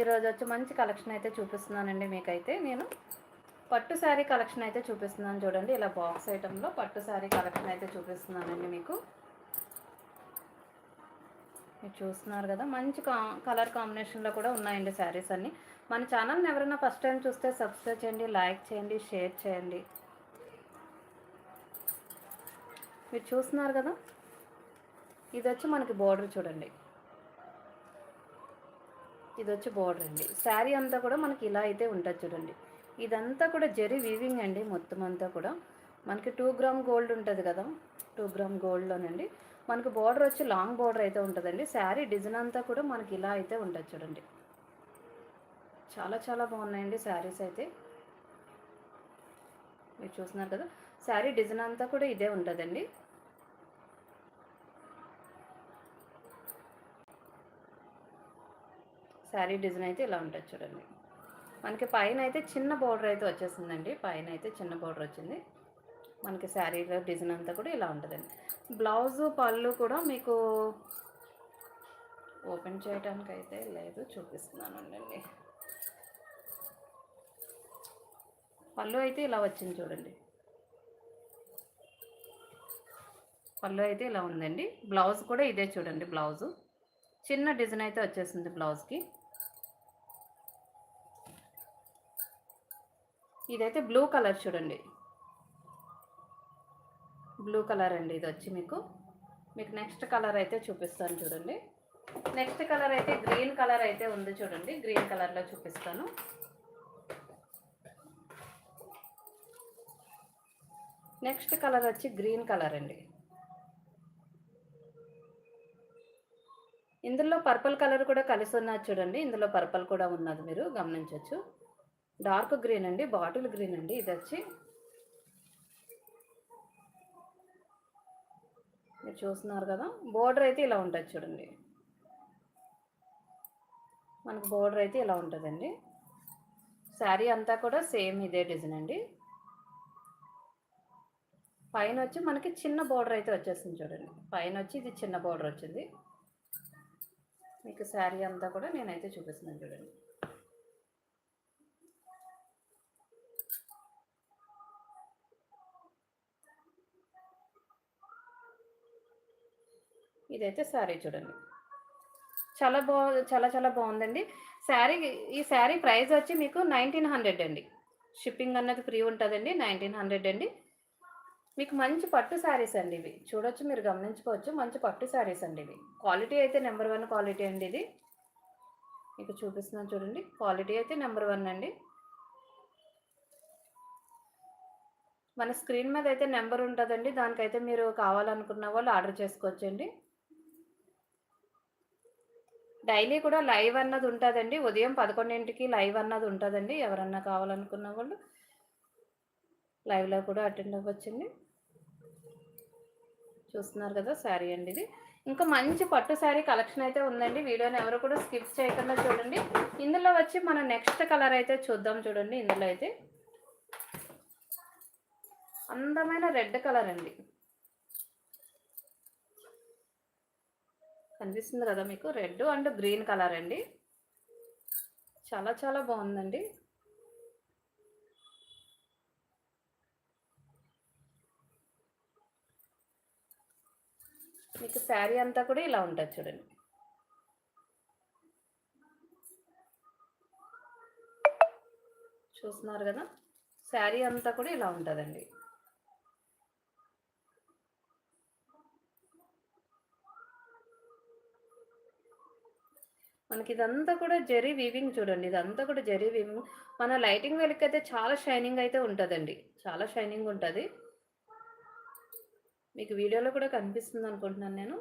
ఈరోజు వచ్చి మంచి కలెక్షన్ అయితే చూపిస్తున్నానండి మీకైతే. నేను పట్టు శారీ కలెక్షన్ అయితే చూపిస్తున్నాను చూడండి. ఇలా బాక్స్ ఐటెంలో పట్టు శారీ కలెక్షన్ అయితే చూపిస్తున్నానండి మీకు. మీరు చూస్తున్నారు కదా మంచి కా కలర్ కాంబినేషన్లో కూడా ఉన్నాయండి శారీస్ అన్నీ. మన ఛానల్ని ఎవరైనా ఫస్ట్ టైం చూస్తే సబ్స్క్రైబ్ చేయండి లైక్ చేయండి షేర్ చేయండి. మీరు చూస్తున్నారు కదా? ఇది వచ్చి మనకి బోర్డర్ చూడండి. ఇది వచ్చి బోర్డర్ అండి. శారీ అంతా కూడా మనకి ఇలా అయితే ఉంటుంది చూడండి. ఇదంతా కూడా జెరీ వీవింగ్ అండి మొత్తం అంతా కూడా. మనకి టూ గ్రామ్ గోల్డ్ ఉంటుంది కదా. టూ గ్రామ్ గోల్డ్లోనండి మనకు బార్డర్ వచ్చి లాంగ్ బోర్డర్ అయితే ఉంటుందండి. శారీ డిజైన్ అంతా కూడా మనకి ఇలా అయితే ఉంటుంది చూడండి. చాలా చాలా బాగున్నాయండి శారీస్ అయితే. మీరు చూస్తున్నారు కదా. శారీ డిజైన్ అంతా కూడా ఇదే ఉంటుందండి. శారీ డిజైన్ అయితే ఇలా ఉంటుంది చూడండి. మనకి పైన అయితే చిన్న బోర్డర్ అయితే వచ్చేసిందండి. పైన అయితే చిన్న బోర్డర్ వచ్చింది. మనకి శారీలో డిజైన్ అంతా కూడా ఇలా ఉంటుందండి. బ్లౌజు పళ్ళు కూడా మీకు ఓపెన్ చేయడానికి అయితే లేదు చూపిస్తున్నాను అండి పళ్ళు అయితే ఇలా వచ్చింది చూడండి. పళ్ళు అయితే ఇలా ఉందండి. బ్లౌజ్ కూడా ఇదే చూడండి బ్లౌజు. చిన్న డిజైన్ అయితే వచ్చేసింది బ్లౌజ్కి. ఇదైతే బ్లూ కలర్ చూడండి. బ్లూ కలర్ అండి ఇది వచ్చి మీకు. మీకు నెక్స్ట్ కలర్ అయితే చూపిస్తాను చూడండి. నెక్స్ట్ కలర్ అయితే గ్రీన్ కలర్ అయితే ఉంది చూడండి. గ్రీన్ కలర్లో చూపిస్తాను. నెక్స్ట్ కలర్ వచ్చి గ్రీన్ కలర్ అండి. ఇందులో పర్పుల్ కలర్ కూడా కలిసి ఉన్నది చూడండి. ఇందులో పర్పుల్ కూడా ఉన్నది మీరు గమనించవచ్చు డార్క్ గ్రీన్ అండి బాటిల్ గ్రీన్ అండి ఇది వచ్చి. మీరు చూస్తున్నారు కదా బోర్డర్ అయితే ఇలా ఉంటుంది చూడండి. మనకు బోర్డర్ అయితే ఇలా ఉంటుందండి. శారీ అంతా కూడా సేమ్ ఇదే డిజైన్ అండి. పైన వచ్చి మనకి చిన్న బోర్డర్ అయితే వచ్చేసింది చూడండి. పైన వచ్చి ఇది చిన్న బోర్డర్ వచ్చింది. మీకు శారీ అంతా కూడా నేనైతే చూపిస్తున్నాను చూడండి. ఇదైతే శారీ చూడండి. చాలా బా చాలా చాలా బాగుందండి. శారీ ఈ శారీ ప్రైస్ వచ్చి మీకు నైన్టీన్ హండ్రెడ్ అండి. షిప్పింగ్ అన్నది ఫ్రీ ఉంటుందండి నైన్టీన్ హండ్రెడ్ అండి. మీకు మంచి పట్టు శారీస్ అండి ఇవి. చూడొచ్చు మీరు గమనించుకోవచ్చు. మంచి పట్టు శారీస్ అండి ఇవి. క్వాలిటీ అయితే నెంబర్ వన్ క్వాలిటీ అండి ఇది. మీకు చూపిస్తున్నాను చూడండి. క్వాలిటీ అయితే నెంబర్ వన్ అండి. మన స్క్రీన్ మీద అయితే నెంబర్ ఉంటుందండి. దానికైతే మీరు కావాలనుకున్న వాళ్ళు ఆర్డర్ చేసుకోవచ్చండి. డైలీ కూడా లైవ్ అన్నది ఉంటుందండి. ఉదయం పదకొండింటికి లైవ్ అన్నది ఉంటుందండి. ఎవరన్నా కావాలనుకున్న వాళ్ళు లైవ్లో కూడా అటెండ్ అవ్వచ్చండి. చూస్తున్నారు కదా శారీ అండి ఇది. ఇంకా మంచి పట్టు శారీ కలెక్షన్ అయితే ఉందండి. వీడియోని ఎవరు కూడా స్కిప్ చేయకుండా చూడండి. ఇందులో వచ్చి మనం నెక్స్ట్ కలర్ అయితే చూద్దాం చూడండి. ఇందులో అయితే అందమైన రెడ్ కలర్ అండి. కనిపిస్తుంది కదా మీకు? రెడ్ అండ్ గ్రీన్ కలర్ అండి. చాలా చాలా బాగుందండి. మీకు శారీ అంతా కూడా ఇలా ఉంటుంది చూడండి. చూస్తున్నారు కదా? శారీ అంతా కూడా ఇలా ఉంటుందండి. మనకి ఇదంతా కూడా జెరీ వీవింగ్ చూడండి ఇదంతా కూడా జెరీ వీవింగ్. మన లైటింగ్ వెలికి అయితే చాలా షైనింగ్ అయితే ఉంటుందండి. చాలా షైనింగ్ ఉంటుంది. మీకు వీడియోలో కూడా కనిపిస్తుంది అనుకుంటున్నాను నేను.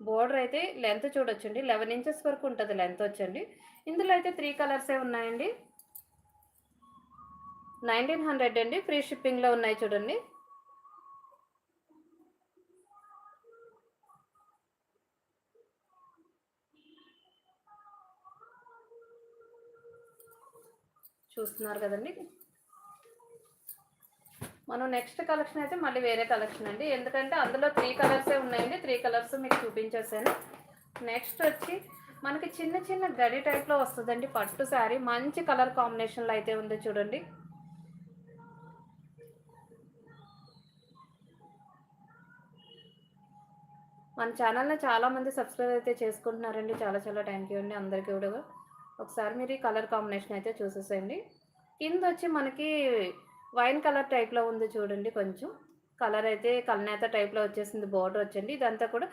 బోర్డర్ అయితే లెంత్ చూడొచ్చండి. లెవెన్ ఇంచెస్ వరకు ఉంటుంది లెంత్ వచ్చండి. ఇందులో అయితే త్రీ కలర్సే ఉన్నాయండి? నైన్టీన్ హండ్రెడ్ అండి. ఫ్రీ షిప్పింగ్లో ఉన్నాయి చూడండి. చూస్తున్నారు కదండి. మనం నెక్స్ట్ కలెక్షన్ అయితే మళ్ళీ వేరే కలెక్షన్ అండి. ఎందుకంటే అందులో త్రీ కలర్సే ఉన్నాయండి. త్రీ కలర్స్ మీకు చూపించేసాను నెక్స్ట్ వచ్చి మనకి చిన్న చిన్న గడి టైప్లో వస్తుందండి పట్టు శారీ. మంచి కలర్ కాంబినేషన్లో అయితే ఉంది చూడండి. మన ఛానల్ని చాలామంది సబ్స్క్రైబ్ అయితే చేసుకుంటున్నారండి. చాలా చాలా థ్యాంక్ యూ అండి అందరికీ కూడా. ఒకసారి మీరు ఈ కలర్ కాంబినేషన్ అయితే చూసేసేయండి. కింద వచ్చి మనకి వైన్ కలర్ టైప్లో ఉంది చూడండి కొంచెం. కలర్ అయితే కలనేత టైప్లో వచ్చేసింది బోర్డర్ వచ్చండి. ఇదంతా కూడా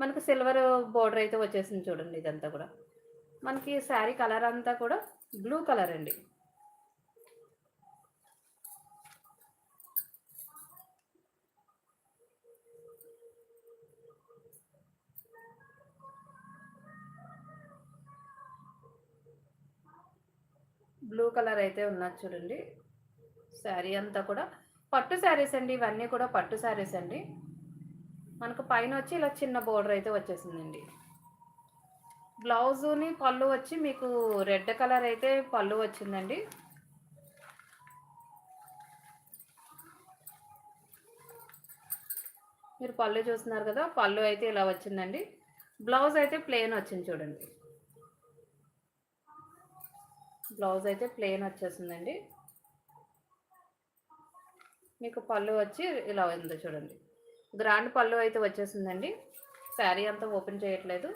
మనకు సిల్వర్ బోర్డర్ అయితే వచ్చేసింది చూడండి ఇదంతా కూడా. మనకి శారీ కలర్ అంతా కూడా బ్లూ కలర్ అండి. బ్లూ కలర్ అయితే ఉన్నది చూడండి. శారీ అంతా కూడా. పట్టు శారీస్ అండి ఇవన్నీ కూడా పట్టు శారీస్ అండి. మనకు పైన వచ్చి ఇలా చిన్న బోర్డర్ అయితే వచ్చేసిందండి. బ్లౌజుని పళ్ళు వచ్చి మీకు రెడ్ కలర్ అయితే పళ్ళు వచ్చిందండి. మీరు పళ్ళు చూస్తున్నారు కదా పళ్ళు అయితే ఇలా వచ్చిందండి. బ్లౌజ్ అయితే ప్లెయిన్ వచ్చింది చూడండి. బ్లౌజ్ అయితే ప్లెయిన్ వచ్చేసిందండి. మీకు పళ్ళు వచ్చి ఇలా ఉందో చూడండి. గ్రాండ్ పళ్ళు అయితే వచ్చేసిందండి. శారీ అంతా ఓపెన్ చేయట్లేదు.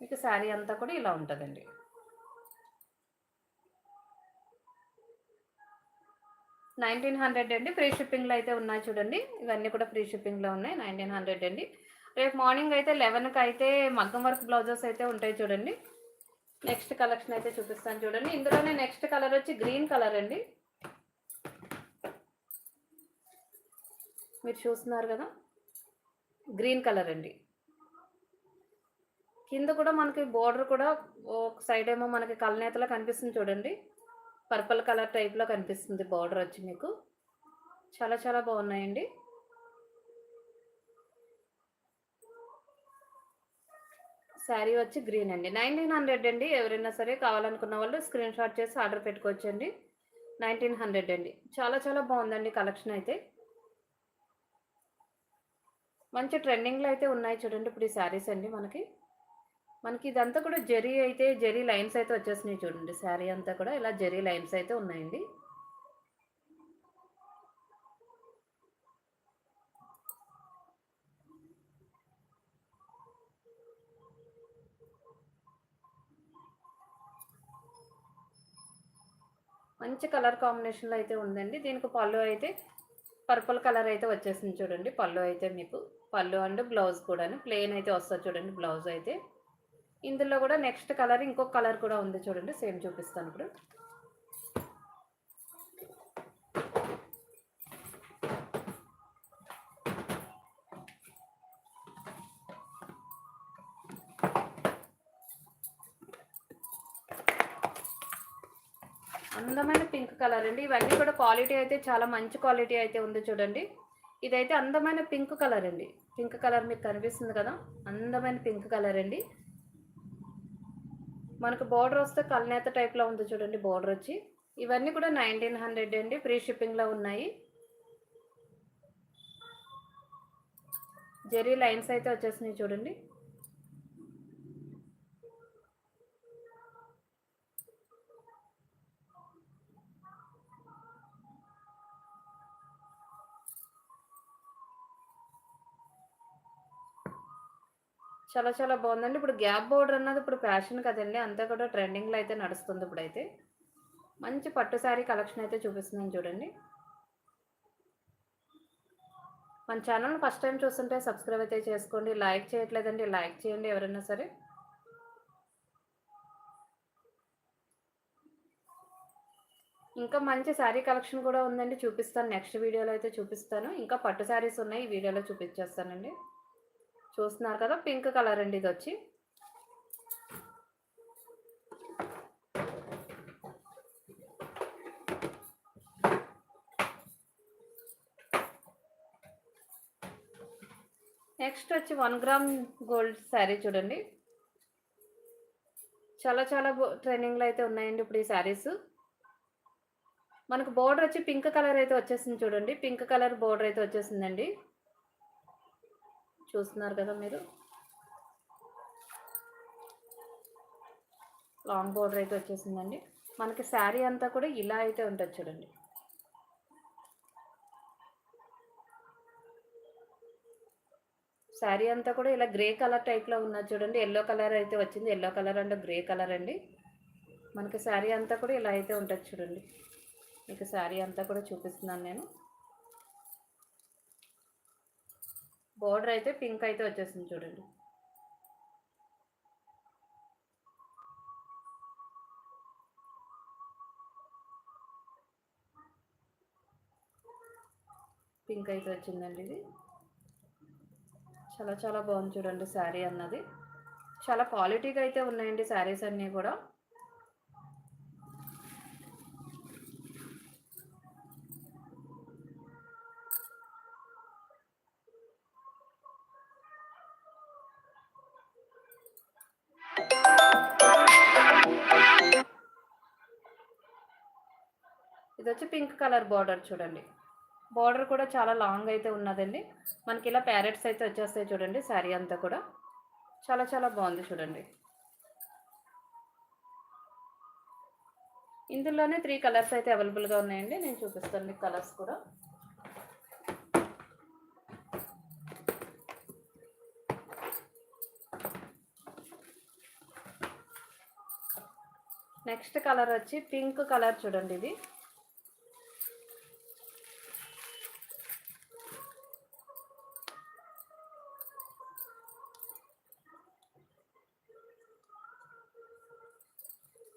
మీకు శారీ అంతా కూడా ఇలా ఉంటుందండి. నైన్టీన్ హండ్రెడ్ అండి. ఫ్రీ షిప్పింగ్లో అయితే ఉన్నాయి చూడండి. ఇవన్నీ కూడా ఫ్రీ షిప్పింగ్లో ఉన్నాయి. నైన్టీన్ హండ్రెడ్ అండి. రేపు మార్నింగ్ అయితే లెవెన్కి అయితే మగ్గం వర్క్ బ్లౌజెస్ అయితే ఉంటాయి చూడండి. నెక్స్ట్ కలెక్షన్ అయితే చూపిస్తాను చూడండి. ఇందులోనే నెక్స్ట్ కలర్ వచ్చి గ్రీన్ కలర్ అండి. మీరు చూస్తున్నారు కదా? గ్రీన్ కలర్ అండి. కింద కూడా మనకి బోర్డర్ కూడా ఒక సైడ్ ఏమో మనకి కలనేతలో కనిపిస్తుంది చూడండి. పర్పుల్ కలర్ టైప్లో కనిపిస్తుంది బార్డర్ వచ్చి మీకు. చాలా చాలా బాగున్నాయండి. శారీ వచ్చి గ్రీన్ అండి. నైన్టీన్ హండ్రెడ్ అండి. ఎవరైనా సరే కావాలనుకున్న వాళ్ళు స్క్రీన్ షాట్ చేసి ఆర్డర్ పెట్టుకోవచ్చండి. నైన్టీన్ హండ్రెడ్ అండి. చాలా చాలా బాగుందండి కలెక్షన్ అయితే. మంచి ట్రెండింగ్లో అయితే ఉన్నాయి చూడండి ఇప్పుడు ఈ శారీస్ అండి మనకి. మనకి ఇదంతా కూడా జెరీ అయితే జెరీ లైన్స్ అయితే వచ్చేసినాయి చూడండి. శారీ అంతా కూడా ఇలా జెరీ లైన్స్ అయితే ఉన్నాయండి. మంచి కలర్ కాంబినేషన్లో అయితే ఉందండి. దీనికి పళ్ళు అయితే పర్పుల్ కలర్ అయితే వచ్చేసింది చూడండి. పళ్ళు అయితే మీకు పళ్ళు అండ్ బ్లౌజ్ కూడా ప్లెయిన్ అయితే వస్తుంది చూడండి బ్లౌజ్ అయితే. ఇందులో కూడా నెక్స్ట్ కలర్ ఇంకొక కలర్ కూడా ఉంది చూడండి. సేమ్ చూపిస్తాను ఇప్పుడు. కలర్ అండి ఇవన్నీ కూడా క్వాలిటీ అయితే చాలా మంచి క్వాలిటీ అయితే ఉంది చూడండి. ఇదైతే అందమైన పింక్ కలర్ అండి పింక్ కలర్ మీకు కనిపిస్తుంది కదా? అందమైన పింక్ కలర్ అండి మనకు బోర్డర్ వస్తే కల్నేత టైప్లో ఉంది చూడండి బోర్డర్ వచ్చి. ఇవన్నీ కూడా నైన్టీన్ హండ్రెడ్ అండి. ఫ్రీ షిప్పింగ్లో ఉన్నాయి. జెరీ లైన్స్ అయితే వచ్చేసినాయి చూడండి. చాలా చాలా బాగుందండి. ఇప్పుడు గ్యాప్ బోర్డర్ అన్నది ఇప్పుడు ఫ్యాషన్ కదండి. అంతా కూడా ట్రెండింగ్లో అయితే నడుస్తుంది ఇప్పుడైతే. మంచి పట్టు శారీ కలెక్షన్ అయితే చూపిస్తున్నాను చూడండి. మన ఛానల్ ఫస్ట్ టైం చూస్తుంటే సబ్స్క్రైబ్ అయితే చేసుకోండి. లైక్ చేయట్లేదండి లైక్ చేయండి ఎవరైనా సరే. ఇంకా మంచి శారీ కలెక్షన్ కూడా ఉందండి. చూపిస్తాను. నెక్స్ట్ వీడియోలో అయితే చూపిస్తాను. ఇంకా పట్టు శారీస్ ఉన్నాయి. ఈ వీడియోలో చూపించేస్తానండి. చూస్తున్నారు కదా పింక్ కలర్ అండి ఇది వచ్చి. నెక్స్ట్ వచ్చి వన్ గ్రామ్ గోల్డ్ శారీ చూడండి. చాలా చాలా ట్రైనింగ్లో అయితే ఉన్నాయండి ఇప్పుడు ఈ శారీస్ మనకు బోర్డర్ వచ్చి పింక్ కలర్ అయితే వచ్చేసింది చూడండి. పింక్ కలర్ బోర్డర్ అయితే వచ్చేసిందండి. చూస్తున్నారు కదా మీరు? లాంగ్ బోర్డర్ అయితే వచ్చేసిందండి. మనకి శారీ అంతా కూడా ఇలా అయితే ఉంటుంది చూడండి. శారీ అంతా కూడా ఇలా గ్రే కలర్ టైప్లో ఉన్నది చూడండి. ఎల్లో కలర్ అయితే వచ్చింది. ఎల్లో కలర్ అంటే గ్రే కలర్ అండి. మనకి శారీ అంతా కూడా ఇలా అయితే ఉంటుంది చూడండి. మీకు శారీ అంతా కూడా చూపిస్తున్నాను నేను. బోర్డర్ అయితే పింక్ అయితే వచ్చేసింది చూడండి. పింక్ అయితే వచ్చిందండి ఇది. చాలా చాలా బాగుంది చూడండి శారీ అన్నది. చాలా క్వాలిటీగా అయితే ఉన్నాయండి శారీస్ అన్నీ కూడా. ఇది వచ్చి పింక్ కలర్ బార్డర్ చూడండి. బార్డర్ కూడా చాలా లాంగ్ అయితే ఉన్నదండి. మనకి ఇలా ప్యారెట్స్ అయితే వచ్చేస్తాయి చూడండి శారీ అంతా కూడా. చాలా చాలా బాగుంది చూడండి. ఇందులోనే త్రీ కలర్స్ అయితే అవైలబుల్గా ఉన్నాయండి. నేను చూపిస్తాను మీకు కలర్స్ కూడా. నెక్స్ట్ కలర్ వచ్చి పింక్ కలర్ చూడండి ఇది.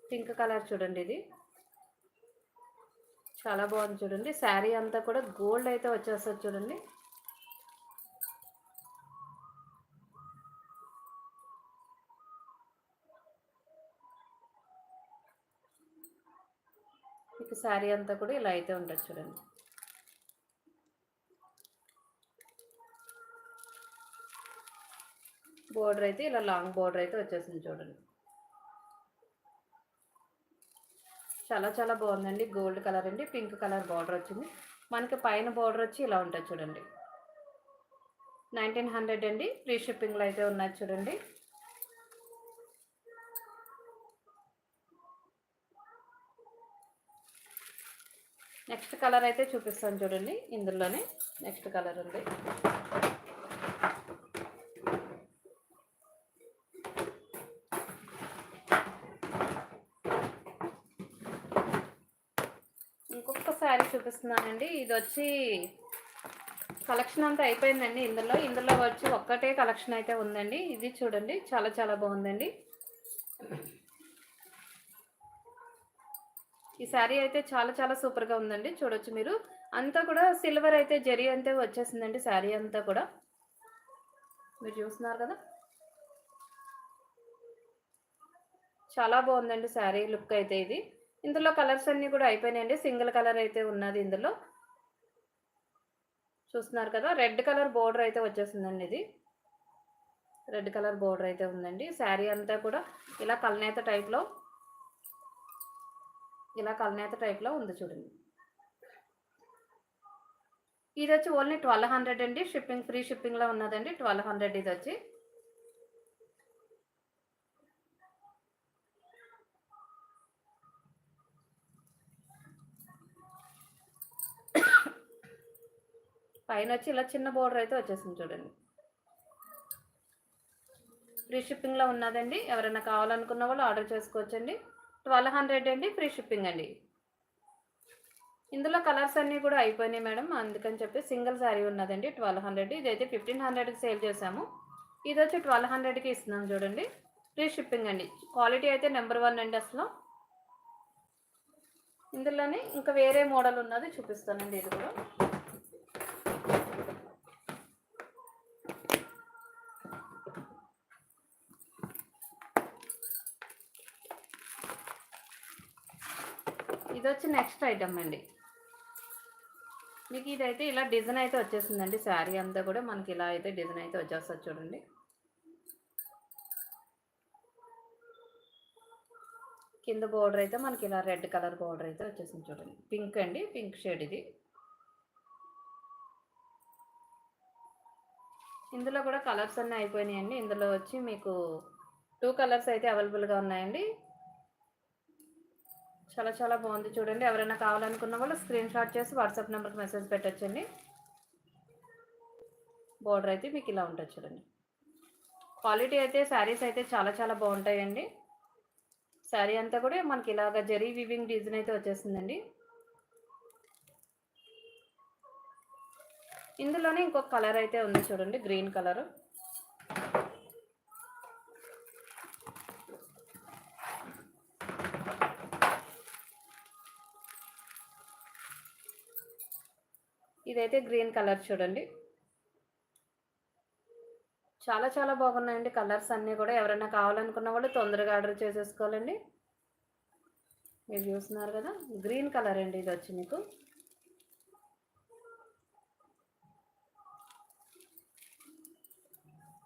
పింక్ కలర్ చూడండి ఇది. చాలా బాగుంది చూడండి. శారీ అంతా కూడా గోల్డ్ అయితే వచ్చేస్తుంది చూడండి. మీకు శారీ అంతా కూడా ఇలా అయితే ఉంటుంది చూడండి. బోర్డర్ అయితే ఇలా లాంగ్ బోర్డర్ అయితే వచ్చేసింది చూడండి. చాలా చాలా బాగుందండి. గోల్డ్ కలర్ అండి పింక్ కలర్ బార్డర్ వచ్చింది. మనకి పైన బార్డర్ వచ్చి ఇలా ఉంటుంది చూడండి. నైన్టీన్ హండ్రెడ్ అండి. ఫ్రీ షిప్పింగ్లో అయితే ఉన్నాయి చూడండి. నెక్స్ట్ కలర్ అయితే చూపిస్తాను చూడండి. ఇందులోనే నెక్స్ట్ కలర్ ఉంది ఇంకొక శారీ చూపిస్తున్నానండి. ఇది వచ్చి కలెక్షన్ అంతా అయిపోయిందండి ఇందులో. ఇందులో వచ్చి ఒక్కటే కలెక్షన్ అయితే ఉందండి. ఇది చూడండి చాలా చాలా బాగుందండి. ఈ శారీ అయితే చాలా చాలా సూపర్గా ఉందండి చూడొచ్చు మీరు. అంతా కూడా సిల్వర్ అయితే జరీ అంతే వచ్చేసిందండి శారీ అంతా కూడా. మీరు చూస్తున్నారు కదా? చాలా బాగుందండి శారీ లుక్ అయితే ఇది. ఇందులో కలర్స్ అన్నీ కూడా అయిపోయినాయండి. సింగిల్ కలర్ అయితే ఉన్నది ఇందులో. చూస్తున్నారు కదా రెడ్ కలర్ బోర్డర్ అయితే వచ్చేసిందండి ఇది. రెడ్ కలర్ బోర్డర్ అయితే ఉందండి. శారీ అంతా కూడా ఇలా కలనేత టైప్లో ఇలా కలనేత టైప్లో ఉంది చూడండి. ఇది వచ్చి ఓన్లీ ట్వెల్వ్ హండ్రెడ్ అండి. షిప్పింగ్ ఫ్రీ షిప్పింగ్లో ఉన్నదండి. ట్వెల్వ్ హండ్రెడ్ ఇది వచ్చి పైన వచ్చి ఇలా చిన్న బోర్డర్ అయితే వచ్చేసింది చూడండి. ఫ్రీ షిప్పింగ్లో ఉన్నదండి. ఎవరైనా కావాలనుకున్న వాళ్ళు ఆర్డర్ చేసుకోవచ్చండి. ట్వెల్వ్ హండ్రెడ్ అండి ఫ్రీ షిప్పింగ్ అండి. ఇందులో కలర్స్ అన్నీ కూడా అయిపోయినాయి మేడం. అందుకని చెప్పి సింగిల్ శారీ ఉన్నదండి. ట్వెల్వ్ హండ్రెడ్ ఇదైతే ఫిఫ్టీన్ హండ్రెడ్కి సేల్ చేసాము ఇది వచ్చి ట్వెల్వ్ హండ్రెడ్కి ఇస్తున్నాం చూడండి. ఫ్రీ షిప్పింగ్ అండి. క్వాలిటీ అయితే నెంబర్ వన్ అండి అసలు. ఇందులోనే ఇంకా వేరే మోడల్ ఉన్నది చూపిస్తానండి ఇది కూడా. ఇది వచ్చి నెక్స్ట్ ఐటమ్ అండి. మీకు ఇదైతే ఇలా డిజైన్ అయితే వచ్చేసిందండి. శారీ అంతా కూడా మనకి ఇలా అయితే డిజైన్ అయితే వచ్చేస్తుంది చూడండి. కింద బోర్డర్ అయితే మనకి ఇలా రెడ్ కలర్ బోర్డర్ అయితే వచ్చేసింది చూడండి. పింక్ అండి పింక్ షేడ్ ఇది. ఇందులో కూడా కలర్స్ అన్నీ అయిపోయినాయండి. ఇందులో వచ్చి మీకు టూ కలర్స్ అయితే అవైలబుల్గా ఉన్నాయండి. చాలా చాలా బాగుంది చూడండి. ఎవరైనా కావాలనుకున్న వాళ్ళు స్క్రీన్ షాట్ చేసి వాట్సాప్ నెంబర్కి మెసేజ్ పెట్టచ్చండి. బోర్డర్ అయితే మీకు ఇలా ఉంటుంది చూడండి. క్వాలిటీ అయితే శారీస్ అయితే చాలా చాలా బాగుంటాయండి. శారీ అంతా కూడా మనకి ఇలాగ జరీ వివింగ్ డిజైన్ అయితే వచ్చేసిందండి ఇందులోనే ఇంకొక కలర్ అయితే ఉంది చూడండి గ్రీన్ కలర్ ఇదైతే గ్రీన్ కలర్ చూడండి. చాలా చాలా బాగున్నాయండి కలర్స్ అన్నీ కూడా. ఎవరైనా కావాలనుకున్న వాళ్ళు తొందరగా ఆర్డర్ చేసేసుకోవాలండి. మీరు చూస్తున్నారు కదా గ్రీన్ కలర్ అండి ఇది వచ్చి మీకు.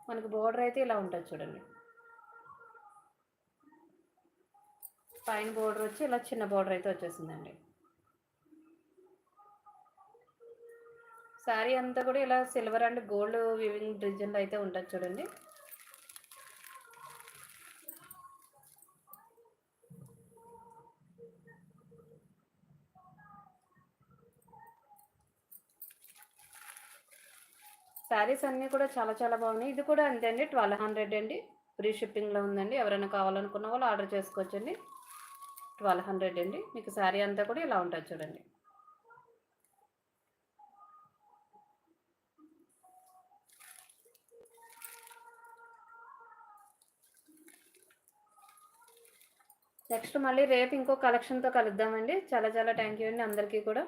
మనకు బోర్డర్ అయితే ఇలా ఉంటుంది చూడండి. పైన బోర్డర్ వచ్చి ఇలా చిన్న బోర్డర్ అయితే వచ్చేసిందండి. శారీ అంతా కూడా ఇలా silver and gold weaving design అయితే ఉంటుంది చూడండి. శారీస్ అన్నీ కూడా చాలా చాలా బాగున్నాయి. ఇది కూడా అంతే అండి ట్వెల్వ్ హండ్రెడ్ అండి. ఫ్రీ షిప్పింగ్లో ఉందండి. ఎవరైనా కావాలనుకున్న వాళ్ళు ఆర్డర్ చేసుకోవచ్చండి. ట్వెల్వ్ హండ్రెడ్ అండి. మీకు శారీ అంతా కూడా ఇలా ఉంటుంది చూడండి. నెక్స్ట్ మళ్ళీ రేపు ఇంకో కలెక్షన్తో కలుద్దామండి. చాలా చాలా థ్యాంక్ యూ అండి అందరికీ కూడా.